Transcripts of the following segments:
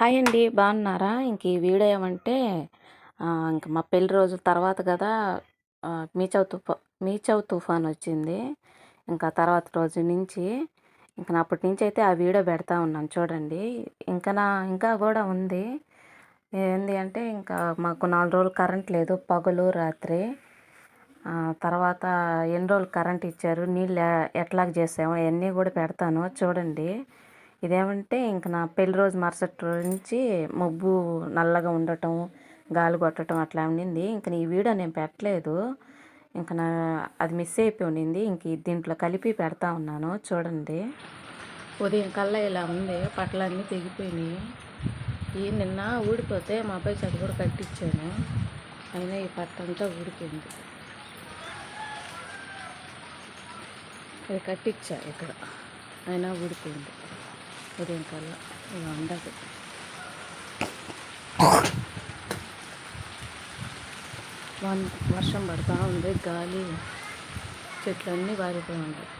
Hi అండి బాగున్నారా? ఇంక ఈ వీడియో ఏమంటే ఇంక మా పెళ్ళి రోజు తర్వాత కదా మీచవ్ తుఫా మీచవ్ తుఫాన్ వచ్చింది. ఇంకా తర్వాత రోజు నుంచి ఇంకా నా అప్పటి నుంచి అయితే ఆ వీడియో పెడతా ఉన్నాను చూడండి. ఇంకా నా ఇంకా కూడా ఉంది. ఏంది అంటే ఇంకా మాకు నాలుగు రోజులు కరెంట్ లేదు పగలు రాత్రి. తర్వాత ఎన్ని రోజులు కరెంట్ ఇచ్చారు నీళ్ళు ఎట్లాగ చేసాము అవన్నీ కూడా పెడతాను చూడండి. ఇదేమంటే ఇంక నా పెళ్ళి రోజు మరుసటి రోజు నుంచి మబ్బు నల్లగా ఉండటం గాలి కొట్టడం అట్లా ఉండింది. ఇంక ఈ వీడియో నేను పెట్టలేదు. ఇంక నా అది మిస్ అయిపోయి ఉండింది. ఇంక దీంట్లో కలిపి పెడతా ఉన్నాను. చూడండి. ఉదయం కల్లా ఇలా ఉంది. పట్లన్నీ తెగిపోయినాయి. ఈ నిన్న ఊడిపోతే మా అబ్బాయి చదువు కూడా కట్టించాను. అయినా ఈ పట్ట అంతా ఊడిపోయింది. ఇది కట్టించా ఇక్కడ. అయినా ఊడిపోయింది. ఉదయం కల్లా. ఇలా ఉండదు వన్ వర్షం పడుతూ ఉంది గాలి చెట్లన్నీ వారిపోయి ఉంటాయి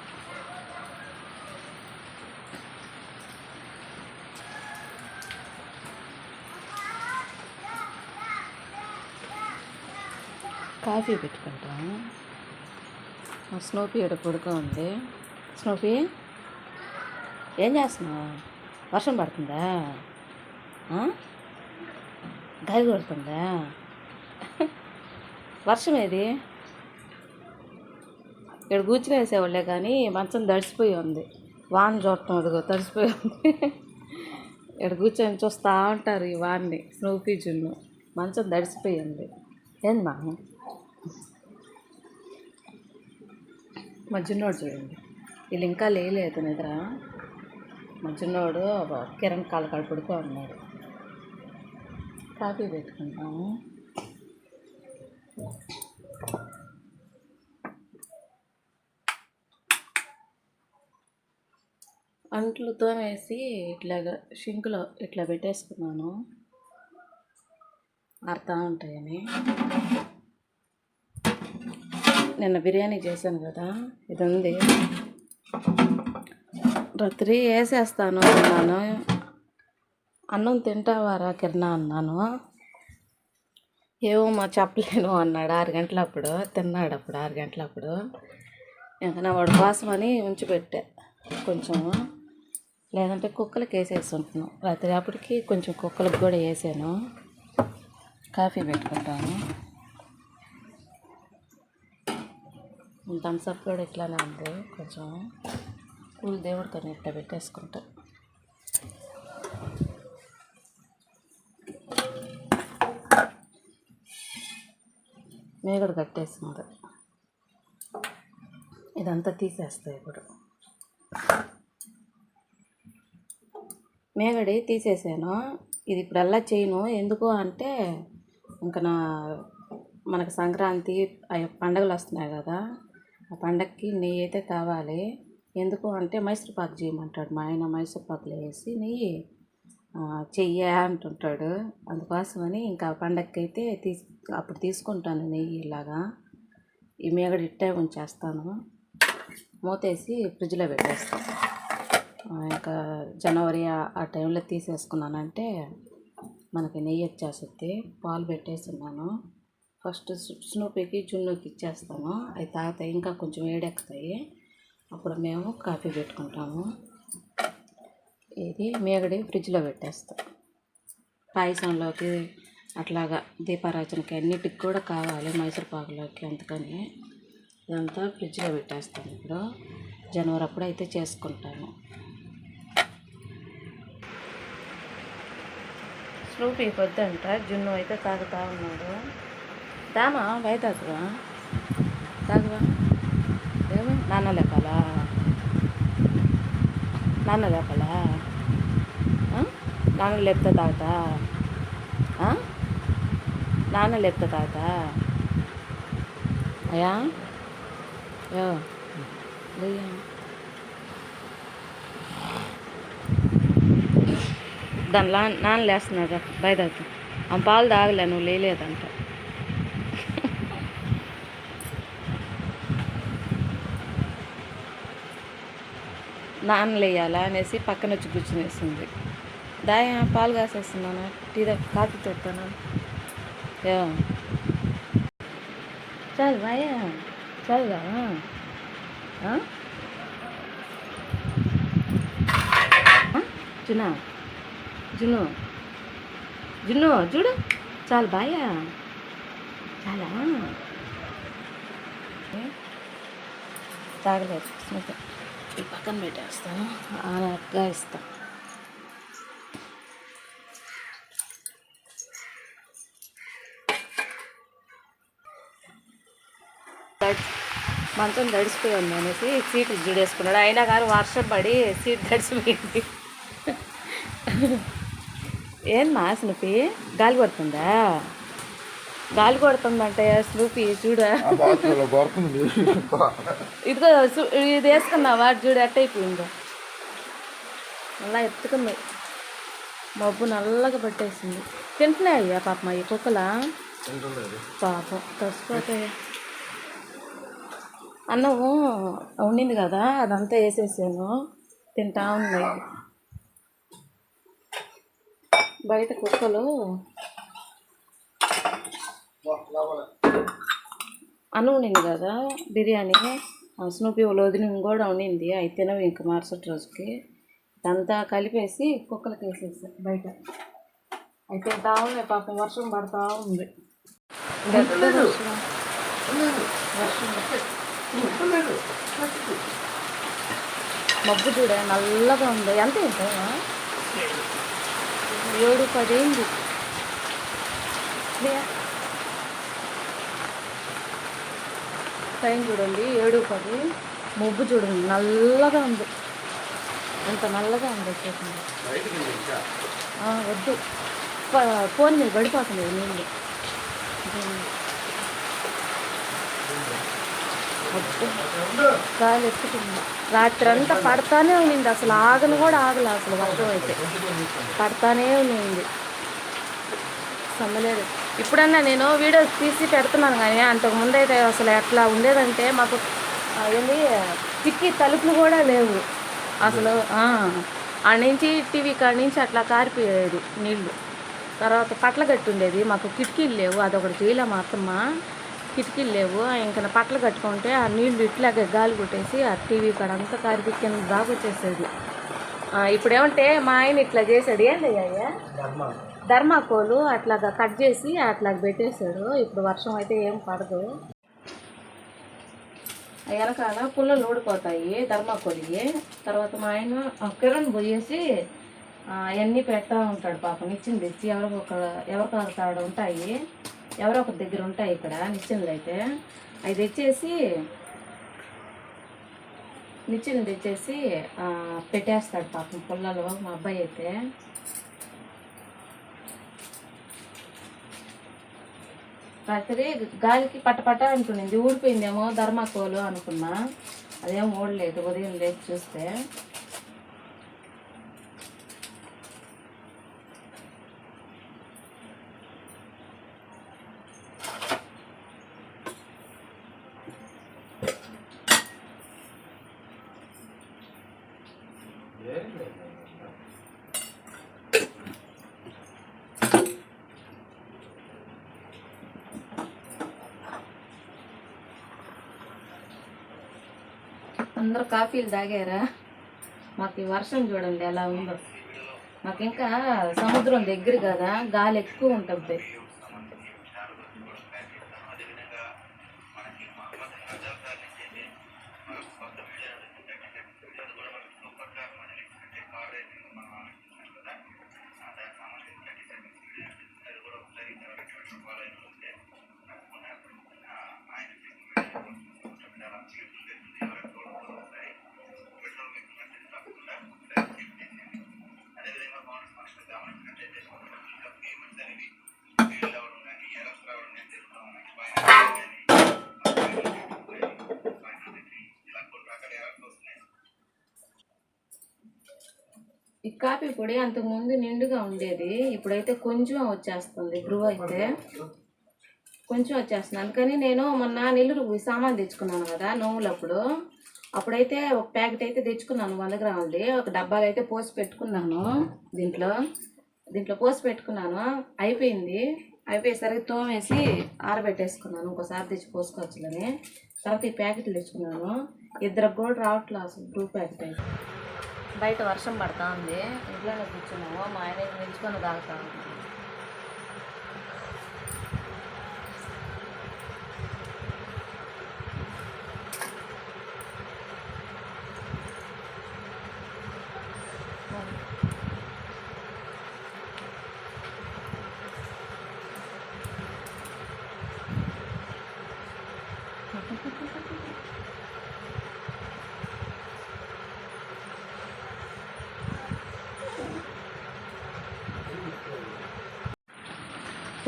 కాఫీ పెట్టుకుంటాం. స్నోపీ ఇక్కడ పడుకో ఉంది స్నోపీ ఏం చేస్తున్నావు? వర్షం పడుతుందా? ఆ? గాలి కొడుతుందా? వర్షం ఏది? ఇక్కడ కూర్చుని వేసేవాళ్ళే కానీ మంచం తడిసిపోయి ఉంది. వాన చూడటం అదిగో తడిసిపోయి ఉంది. ఇక్కడ కూర్చొని చూస్తూ ఉంటారు ఈ వాన్ని స్నూపీ జున్ను. మంచం తడిసిపోయి ఉంది. ఏంది మా మా జున్నోడు చూడండి. వీళ్ళు ఇంకా లేలేదు నిద్ర. మా చిన్నవాడు కిరణ్ కాలు కాలు పడుకో ఉన్నాడు కాఫీ పెట్టుకుంటాము. అంట్లు తోమేసి ఇట్లాగా షింకులో ఇట్లా పెట్టేసుకున్నాను. ఆడుతూ ఉంటాయని. నిన్న బిర్యానీ చేశాను కదా ఇది ఉంది రాత్రి వేసేస్తాను అన్నాను. అన్నం తింటావారా కిరణా అన్నాను. ఏమో మా చెప్పలేను అన్నాడు ఆరు గంటలప్పుడు. తిన్నాడు అప్పుడు ఆరు గంటలప్పుడు. ఇంకా నా అని ఉంచి ఉంచిపెట్టా కొంచెం. లేదంటే కుక్కలకి వేసేసి ఉంటున్నాం. రాత్రి అప్పటికి కొంచెం కుక్కలకు కూడా వేసాను. కాఫీ పెట్టుకుంటాను. థమ్స్అప్ కూడా ఇట్లానే ఉంది కొంచెం. పూలు దేవుడితో ఇట్లా పెట్టేసుకుంటా. మేగడ కట్టేసింది. ఇదంతా తీసేస్తాయి ఇప్పుడు. మేగడి తీసేసాను. ఇది ఇప్పుడు అలా చేయను. ఎందుకు అంటే ఇంకా నా మనకు సంక్రాంతి ఆ పండగలు వస్తున్నాయి కదా ఆ పండగకి నెయ్యి అయితే కావాలి. ఎందుకు అంటే మైసూర్పాకు చేయమంటాడు. మా ఆయన మైసూర్ పాకులో వేసి నెయ్యి ఆ, చెయ్య అంటుంటాడు. అందుకోసమని ఇంకా పండగకి అయితే తీసు అప్పుడు తీసుకుంటాను నెయ్యి ఇలాగా. ఈ మేగడ ఇట్టే ఉంచేస్తాను. మూతేసి ఫ్రిడ్జ్లో పెట్టేస్తాను. ఇంకా జనవరి ఆ- టైంలో తీసేసుకున్నానంటే మనకి నెయ్యి వచ్చేస్తుంది. పాలు పెట్టేస్తున్నాను. ఫస్ట్ స్నూపీకి జున్నుకి ఇచ్చేస్తాను. అవి తాగుతాయి. ఇంకా కొంచెం వేడెక్కుతాయి అప్పుడు మేము కాఫీ పెట్టుకుంటాము. ఇది మేగడి ఫ్రిడ్జ్లో పెట్టేస్తాం. పాయసంలోకి అట్లాగా దీపారాజనకి అన్నిటికి కూడా కావాలి. మైసూర్పాకులోకి అందుకని ఇదంతా ఫ్రిడ్జ్లో పెట్టేస్తాం ఇప్పుడు. జనవరి అప్పుడు అయితే చేసుకుంటాను స్నూపీ పొద్దంట. జున్ను అయితే తాగుతా ఉన్నాడు. దామా? బయట తాగువా? నాన్న లేపాలా? నాన్న లేపాలా? నాన్న లేపుతా తాగుతా? నాన్న లేపుతా తాగుతా? అయ్యా? యో లేయ్యా. దాని లా నాన్న లేస్తున్నాడు బయట ఆ పాలు తాగలే నువ్వు లేలేదంట నాన్న లేయాలా అనేసి పక్కన వచ్చి కూర్చునేసింది. దాయ పాలు కాసేస్తున్నాను? టీ కాఫీ తెస్తాను చాలు బాయా చాలుగా? ఆ? జునా జును జున్ను చూడు. చాలు బాయా. చాలా? తాగలేదు. స్మిత ఈ పక్కన పెట్టేస్తాను అలాగా ఇస్తాను మంచం తడిసిపోయింది అనేసి సీట్లు జుడేసుకున్నాడు అయినా కానీ వర్షం పడి సీట్ తడిసిపోయింది. ఏం మా స్నూపి గాలి పడుతుందా గాలి కొడుతుందంటే స్నూపి చూడ. ఇదిగో ఇది వేసుకున్నావా? చూడు ఎట్ట అయిపోయిందో. అలా ఎత్తుకుంది. మబ్బు నల్లగా పట్టేసింది. తింటున్నాయి అయ్యా పాపం ఈ కుక్కలా? పాపం తడిసిపోతాయి అన్నము ఉండింది కదా అదంతా వేసేసాను. తింటా ఉన్నాయి బయట కుక్కలు అన్నం ఉండింది కదా బిర్యానీ. స్నూపీ వదిన కూడా ఉండింది. అవి తినవి ఇంక మరుసటి రోజుకి. ఇదంతా కలిపేసి కుక్కలకి వేసేసా బయట. అయితే ఉన్నాయి పాపం వర్షం పడతా ఉంది. మబ్బు చూడ నల్లగా ఉంది. ఎంత ఎంత ఏడు పది అయింది. టైం చూడండి ఏడు పది మొబ్బు చూడండి నల్లగా ఉంది. ఎంత నల్లగా ఉంది వచ్చేసింది వద్దు. ఫోన్ మీద పడిపోతుంది నీళ్ళు. వద్దు. గాలి ఎక్కుతుంది. రాత్రి అంతా పడతానే ఉన్నింది అసలు ఆగను కూడా ఆగలే అసలు వర్షం అయితే. పడతానే ఉన్నింది సమ్మలేదు. ఇప్పుడన్నా నేను వీడియోస్ తీసి పెడుతున్నాను కానీ అంతకు అయితే అసలు ఎట్లా ఉండేదంటే మాకు ఏంది చిక్కి తలుపులు కూడా లేవు. అసలు ఆ, నుంచి టీవీ కాడ నుంచి అట్లా కారిపోయేది నీళ్ళు తర్వాత పట్ల కట్టుండేది మాకు కిటికీలు లేవు. అదొకటి చేయలే మా అత్తమ్మ కిటికీలు లేవు. ఇంకా పట్ల కట్టుకుంటే ఆ నీళ్ళు ఇట్లాగే గాలి కొట్టేసి ఆ టీవీ కాడ అంతా కారిపి కింద వచ్చేసేది. ఇప్పుడు ఏమంటే మా ఆయన ఇట్లా చేశాడు. ఏంటయ్యా ధర్మాకోలు అట్లాగా కట్ చేసి అట్లా పెట్టేశాడు ఇప్పుడు వర్షం అయితే ఏం పడదు. వెనకాల పుల్లలు ఊడిపోతాయి ధర్మాకోలి తర్వాత మా ఆయన కిరణ్ పోయేసి అవన్నీ పెడతా ఉంటాడు పాపం నిచ్చెన తెచ్చి ఎవరికి ఒక ఎవరికొక కాడ ఉంటాయి. ఎవరో ఒక దగ్గర ఉంటాయి ఇక్కడ నిచ్చెనలు అయితే. అవి తెచ్చేసి నిచ్చెనలు తెచ్చేసి పెట్టేస్తాడు పాపం పుల్లలు మా అబ్బాయి అయితే. రాత్రి గాలికి పట్టపట్ట అనుకునింది ఊడిపోయిందేమో ధర్మాకోలు అనుకున్నా. అదేం ఊడలేదు ఉదయం లేచి చూస్తే. కాఫీలు తాగారా? మాకు ఈ వర్షం చూడండి ఎలా ఉందో. మాకు ఇంకా సముద్రం దగ్గర కదా గాలి ఎక్కువ ఉంటుంది. ఈ కాఫీ పొడి అంతకుముందు నిండుగా ఉండేది. ఇప్పుడైతే కొంచెం వచ్చేస్తుంది. బ్రూ అయితే కొంచెం వచ్చేస్తుంది. అందుకని నేను మొన్న నెల్లూరు పోయి సామాన్ తెచ్చుకున్నాను కదా నోములప్పుడు. అప్పుడైతే ఒక ప్యాకెట్ అయితే తెచ్చుకున్నాను వంద గ్రాములది. ఒక డబ్బాలు అయితే పోసి పెట్టుకున్నాను దీంట్లో. దీంట్లో పోసి పెట్టుకున్నాను. అయిపోయింది. అయిపోయేసరికి తోమేసి ఆరబెట్టేసుకున్నాను. ఇంకోసారి తెచ్చి పోసుకోవచ్చులని తర్వాత ఈ ప్యాకెట్లు తెచ్చుకున్నాను. ఇద్దరు కూడా రావట్లేదు అసలు. బ్రూ ప్యాకెట్ అయితే. బయట వర్షం పడతా ఉంది ఇంట్లోనే కూర్చున్నాము. మా ఆయన నిలుచుకొని తాగుతా ఉన్నాను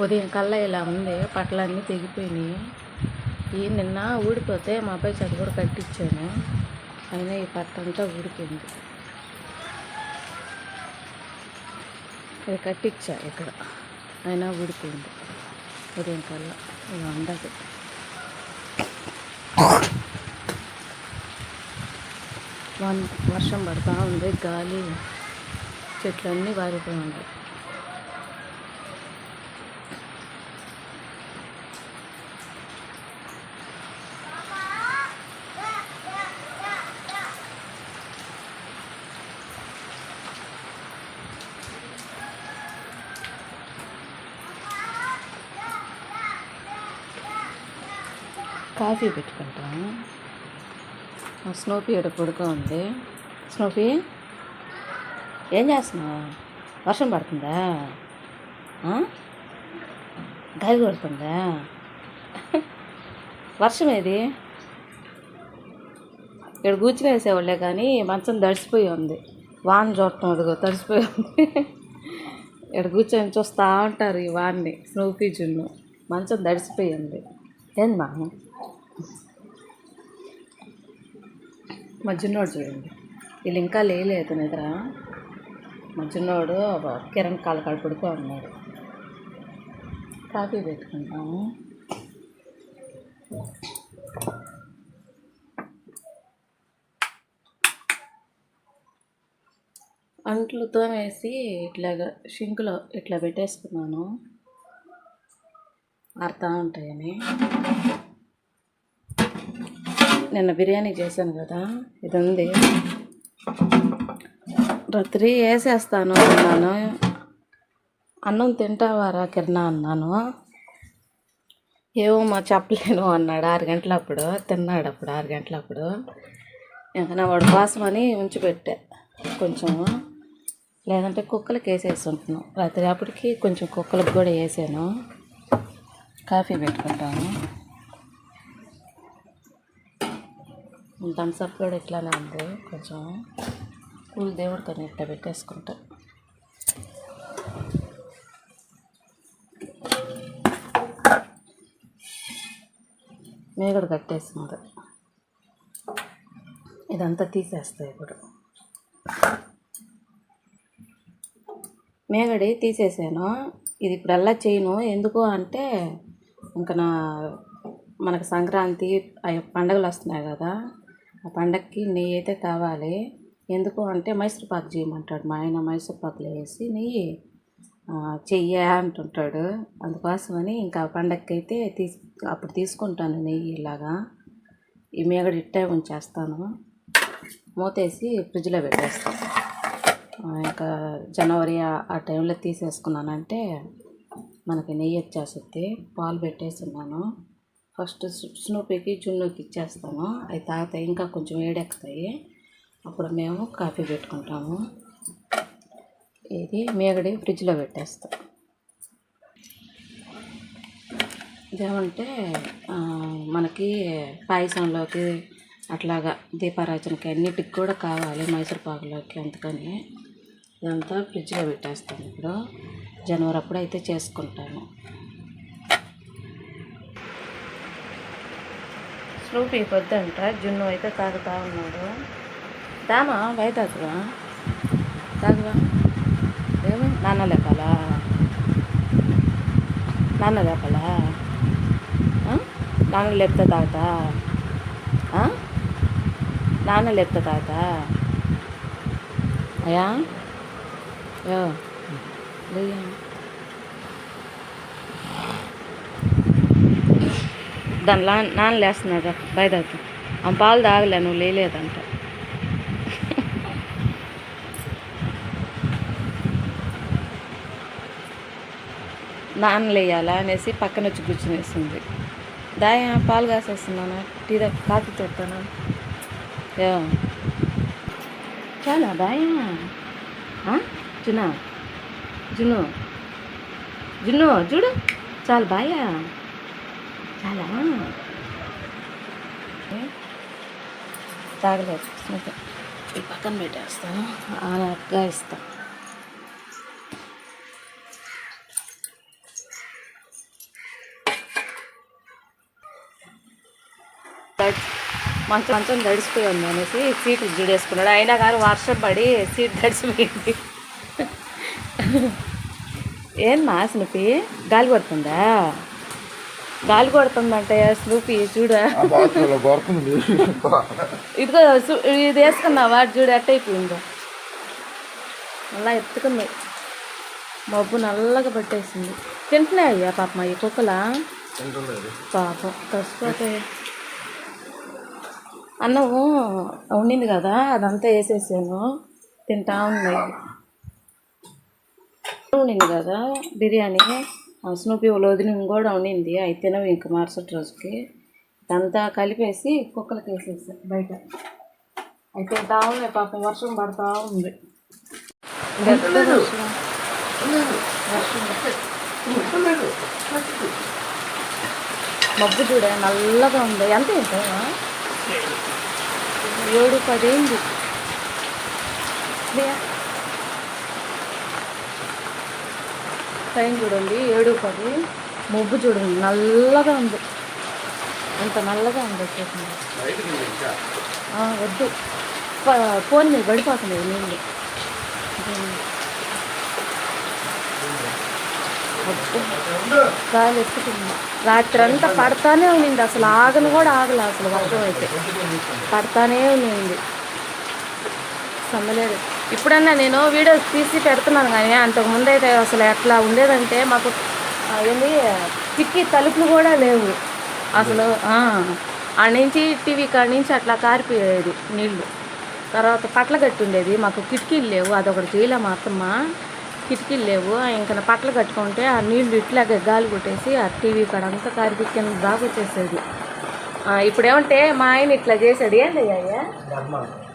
ఉదయం కల్లా ఇలా ఉంది పట్లన్నీ తెగిపోయినాయి. ఈ నిన్న ఊడిపోతే మా అబ్బాయి చేత కూడా కట్టించాను అయినా ఈ పట్టంతా ఊడిపోయింది. ఇది కట్టించా ఇక్కడ. అయినా ఊడిపోయింది. ఉదయం కల్లా ఇలా ఉండదు. వన్ వర్షం పడతా ఉంది గాలి చెట్లన్నీ వారిపోయి ఉన్నాయి. కాఫీ పెట్టుకుంటాం. స్నోపీ ఇక్కడ పడుకో ఉంది. స్నోపీ ఏం చేస్తున్నావు? వర్షం పడుతుందా? ఆ? గాలి కొడుతుందా? వర్షం ఏది? ఇక్కడ కూర్చుని వేసేవాళ్ళే కానీ మంచం తడిసిపోయి ఉంది. వాన చూడటం అదిగో తడిసిపోయి ఉంది. ఇక్కడ కూర్చొని చూస్తూ ఉంటారు ఈ వాన్ని స్నూపీ జున్ను. మంచం తడిసిపోయి ఉంది. ఏంది మా మధ్యనోడు చూడండి. వీళ్ళు ఇంకా లేలేదు నిద్ర మధ్యనోడు కిరణ్ కాళ్ళ పడుకో ఉన్నాడు. కాఫీ పెట్టుకుంటాము అంట్లు తోమేసి ఇట్లాగా షింకులో ఇట్లా పెట్టేసుకున్నాను. ఆరుతా ఉంటాయని. నిన్న బిర్యానీ చేశాను కదా ఇది ఉంది రాత్రి వేసేస్తాను అన్నాను. అన్నం తింటావారా కిరణ అన్నాను. ఏమో మా చెప్పలేను అన్నాడు ఆరు గంటలప్పుడు తిన్నాడు అప్పుడు ఆరు గంటలప్పుడు. ఇంకా నా వాడి ఉంచి పెట్టా కొంచెం. లేదంటే కుక్కలకి వేసేసి ఉంటున్నాం. రాత్రి అప్పటికి కొంచెం కుక్కలకు కూడా వేసాను. కాఫీ పెట్టుకుంటాను. థమ్స్అప్ కూడా ఇట్లానే ఉంది. కొంచెం కూల్ దేవుడు కానీ ఇట్లా పెట్టేసుకుంటా. మేగడ కట్టేసింది. ఇదంతా తీసేస్తాయి ఇప్పుడు. మేగడి తీసేసాను. ఇది ఇప్పుడల్లా చేయను. ఎందుకు అంటే ఇంకా నా మనకు సంక్రాంతి పండుగలు పండగలు వస్తున్నాయి కదా. ఆ పండక్కి నెయ్యి అయితే కావాలి ఎందుకు అంటే మైసూర్పాకు చేయమంటాడు. మా ఆయన మైసూర్ పాకులో వేసి నెయ్యి ఆ, చెయ్య అంటుంటాడు. అందుకోసమని ఇంకా పండక్కి అయితే తీసు అప్పుడు తీసుకుంటాను నెయ్యి ఇలాగా. ఈ మేగడ ఇట్టే ఉంచేస్తాను. మూతేసి ఫ్రిడ్జ్లో పెట్టేస్తాను ఇంకా జనవరి ఆ- ఆ టైంలో తీసేసుకున్నానంటే మనకి నెయ్యి వచ్చేస్తుంది. పాలు పెట్టేస్తున్నాను. ఫస్ట్ స్నూపీకి జున్నుకి ఇచ్చేస్తాము. అవి తాగుతాయి ఇంకా కొంచెం వేడెక్కుతాయి అప్పుడు మేము కాఫీ పెట్టుకుంటాము. ఇది మేగడి ఫ్రిడ్జ్లో పెట్టేస్తాం. ఇదేమంటే మనకి పాయసంలోకి అట్లాగా దీపారాజనకి అన్నిటికి కూడా కావాలి మైసూర్పాకులోకి అందుకని ఇదంతా ఫ్రిడ్జ్లో పెట్టేస్తాను ఇప్పుడు. జనవరి అప్పుడు అయితే చేసుకుంటాను స్నూపీ పొద్దంట జున్ను అయితే తాగుతా ఉన్నాడు. దామా బయట తాగువా తాగువా ఏమి? నాన్న లేపాలా? నాన్న లేపాలా? నాన్న లేపితే తాగుతా? నాన్న లేపితే తాగుతా? అయ్యా? యో లేయ్యా. దాని లా నాన్న లేస్తున్నాడు బయట ఆమె పాలు తాగలే నువ్వు లేలేదంట. నాన్న లేయాలా అనేసి పక్కన వచ్చి కూర్చునేసింది దాయ పాలు కాసేస్తున్నాను? టీ కాఫీ తెస్తాను చాలా దాయా. జునా జును జున్ను చూడు. చాలు బాయా. ఏ? తాగలేదు. ఈ పక్కన పెట్టేస్తాను అలా ఇస్తాను మంచం మంచం తడిసిపోయి ఉంది అనేసి సీట్లు జుడేసుకున్నాడు అయినా కానీ వర్షం పడి సీట్ తడిసిపోయింది ఏం మా స్నూపి గాలి కొడుతుందా? గాలి కొడుతుందంటే స్నూపి చూడ. ఇదిగో ఇది వేసుకున్నావా? చూడు ఎట్ట అయిపోయిందో. అలా ఎత్తుకుంది. మబ్బు నల్లగా పట్టేసింది. తింటున్నాయి అయ్యా పాపం ఈ కుక్కలా? పాపం తడిసిపోతాయి అన్నము ఉండింది కదా అదంతా వేసేసాను. తింటా ఉన్నాయి ఉండింది కదా బిర్యానీ. స్నూపీ వదిన కూడా ఉండింది. అవి తినవు ఇంక మరుసటి రోజుకి. ఇదంతా కలిపేసి కుక్కలకి వేసేసా బయట. అయితే తింటా ఉన్నాయి పాపం వర్షం పడతా ఉంది. మబ్బు చూడ నల్లగా ఉంది. ఎంత ఏంటో ఏడు పది అయింది లే. టైం చూడండి ఏడు పది. మొబ్బు చూడండి నల్లగా ఉంది. అంత నల్లగా ఉంది వచ్చేసింది వద్దు. ఫోన్ మీద పడిపోతున్నాయి నీళ్ళు. వద్దు. గాలి ఎక్కుతుంది. రాత్రి అంతా పడతానే ఉన్నింది. అసలు ఆగను కూడా ఆగలే అసలు వర్షం అయితే. పడతానే ఉన్నింది. సమ్మలేదు. ఇప్పుడన్నా నేను వీడియోస్ తీసి పెడుతున్నాను కానీ అంతకు ముందు అయితే అసలు ఎట్లా ఉండేదంటే మాకు ఏంది చిక్కి తలుపులు కూడా లేవు. అసలు ఆ నుంచి టీవీ కాడ నుంచి అట్లా కారిపోయేది నీళ్ళు తర్వాత పట్ల కట్టుండేది ఉండేది. మాకు కిటికీలు లేవు. అదొకటి చేయలే మా అత్తమ్మ కిటికీలు లేవు. ఇంకా నా పట్ల కట్టుకుంటే ఆ నీళ్ళు ఇట్లాగే గాలి కొట్టేసి ఆ టీవీ కాడ అంతా కారిపి కింద దాకా వచ్చేసేది ఇప్పుడేమంటే ఇప్పుడు ఏమంటే మా ఆయన ఇట్లా చేసాడు ఏంటయ్యా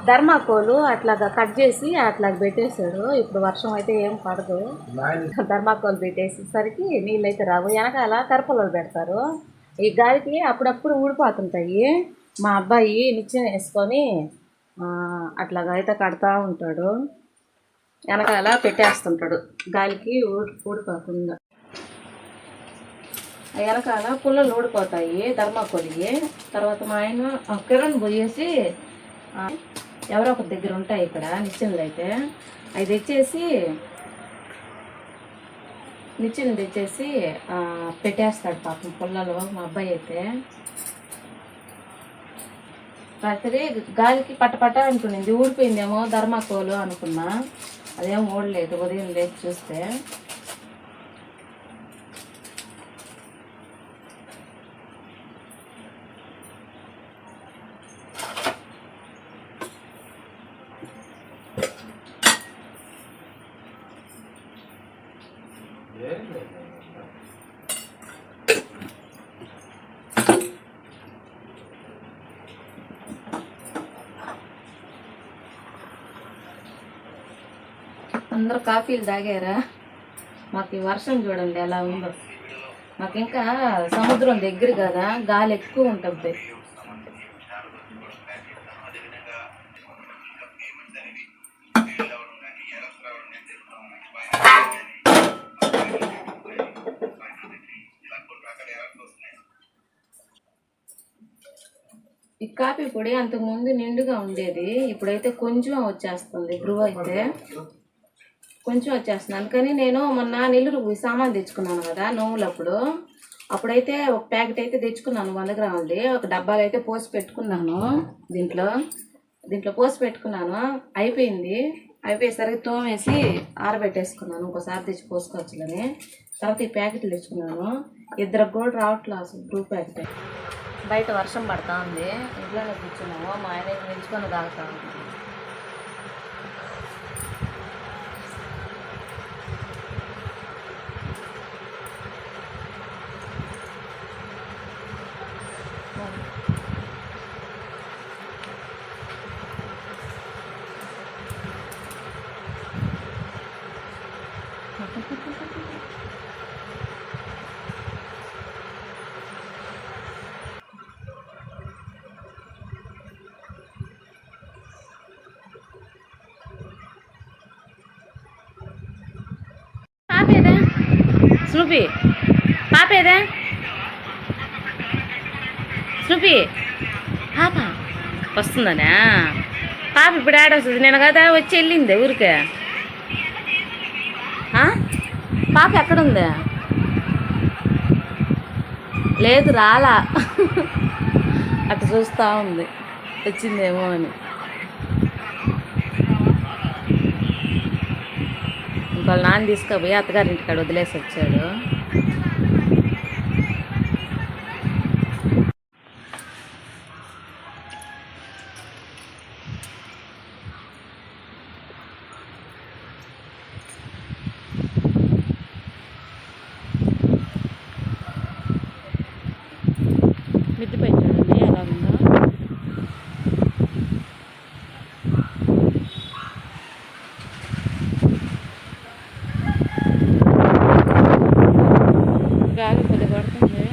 ధర్మాకోలు అట్లాగా కట్ చేసి అట్లా పెట్టేశాడు. ఇప్పుడు వర్షం అయితే ఏం పడదు. ధర్మాకోలు పెట్టేసేసరికి నీళ్ళు అయితే రావు. వెనకాల కరపలు పెడతారు. ఈ గాలికి అప్పుడప్పుడు ఊడిపోతుంటాయి. మా అబ్బాయి నిచ్చెన వేసుకొని అట్లాగా అయితే కడతా ఉంటాడు. వెనకాల పెట్టేస్తుంటాడు. గాలికి ఊడి ఊడిపోకుండా. వెనకాల పుల్లలు ఊడిపోతాయి ధర్మాకోలి తర్వాత మా ఆయన కిరణ్ పోయేసి ఎవరో ఒకరి దగ్గర ఉంటాయి ఇక్కడ నిచ్చెనలు అయితే. అవి తెచ్చేసి నిచ్చెన తెచ్చేసి పెట్టేస్తాడు పాపం పుల్లలో మా అబ్బాయి అయితే. రాత్రి గాలికి పట్టపట్ట అనుకునింది ఊడిపోయిందేమో ధర్మాకోలు అనుకున్నా. అదేం ఓడలేదు ఉదయం లేచి చూస్తే. అందరూ కాఫీలు తాగారా? మాకు ఈ వర్షం చూడండి ఎలా ఉందో. మాకు ఇంకా సముద్రం దగ్గర కదా గాలి ఎక్కువ ఉంటుంది. ఈ కాఫీ పొడి అంతకుముందు నిండుగా ఉండేది ఇప్పుడైతే కొంచెం వచ్చేస్తుంది. బ్రూ అయితే. కొంచెం వచ్చేస్తున్నాను కానీ నేను మొన్న నెల్లూరు పోయి సామాన్ తెచ్చుకున్నాను కదా నోములప్పుడు. అప్పుడైతే ఒక ప్యాకెట్ అయితే తెచ్చుకున్నాను వంద గ్రాములది ఒక డబ్బాలు అయితే పోసి పెట్టుకున్నాను దీంట్లో. దీంట్లో పోసి పెట్టుకున్నాను. అయిపోయింది. అయిపోయేసరికి తోమేసి ఆరబెట్టేసుకున్నాను. ఇంకోసారి తెచ్చి పోసుకోవచ్చులని తర్వాత ఈ ప్యాకెట్లు తెచ్చుకున్నాను. ఇద్దరు కూడా రావట్లేదు అసలు బ్రూ ప్యాకెట్. బయట వర్షం పడతా ఉంది ఇంట్లోనే కూర్చున్నాము. మా ఆయన నిల్చుకొని తాగుతా ఉన్నాము పాపేదా స్నూపీ పాపేదా స్నూపీ పాప వస్తుందనా? పాప ఇప్పుడు ఆడొస్తుంది నేను కదా వచ్చి వెళ్ళింది ఊరికే. ఆ? పాప ఎక్కడుంది? లేదు రాలా. అటు చూస్తూ ఉంది. వచ్చిందేమో అని. వాళ్ళ నాన్న తీసుకుపోయి అత్తగారింటి కాడ వదిలేసి వచ్చాడు మిద్దిపై చూడండి ఎలా ఉందో గాలి కొద్ది పడుతుంది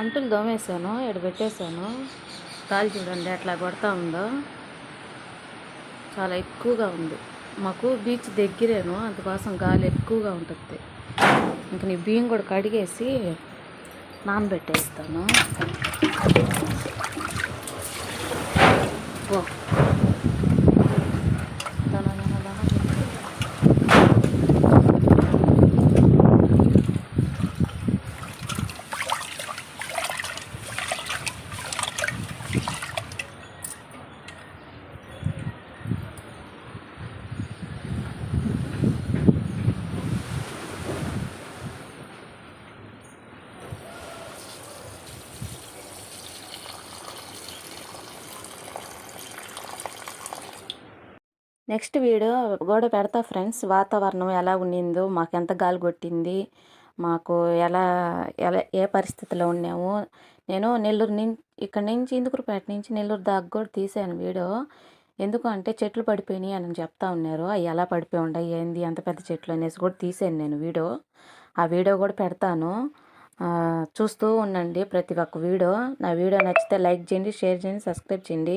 అంటులు దోమేసాను ఇక్కడ పెట్టేశాను గాలి చూడండి అట్లా కొడతా ఉందో. చాలా ఎక్కువగా ఉంది. మాకు బీచ్ దగ్గరేను అందుకోసం గాలి ఎక్కువగా ఉంటుంది. ఇంక నీ బియ్యం కూడా కడిగేసి నానబెట్టేస్తాను. ఓ దన దన దన దన. నెక్స్ట్ వీడియో కూడా పెడతా ఫ్రెండ్స్ వాతావరణం ఎలా ఉండిందో మాకు ఎంత గాలి కొట్టింది మాకు ఎలా ఎలా ఏ పరిస్థితిలో ఉన్నాము. నేను నెల్లూరు నుంచి ఇక్కడ నుంచి ఇందుకుపేట నుంచి నెల్లూరు దాకా కూడా తీసాను వీడియో ఎందుకు అంటే చెట్లు పడిపోయినాయి అని చెప్తా ఉన్నారు. అవి ఎలా పడిపోయి ఉన్నాయి ఏంది ఎంత పెద్ద చెట్లు అనేసి కూడా తీసాను నేను వీడియో ఆ వీడియో కూడా పెడతాను. చూస్తూ ఉండండి ప్రతి ఒక్క వీడియో. నా వీడియో నచ్చితే లైక్ చేయండి షేర్ చేయండి సబ్స్క్రైబ్ చేయండి.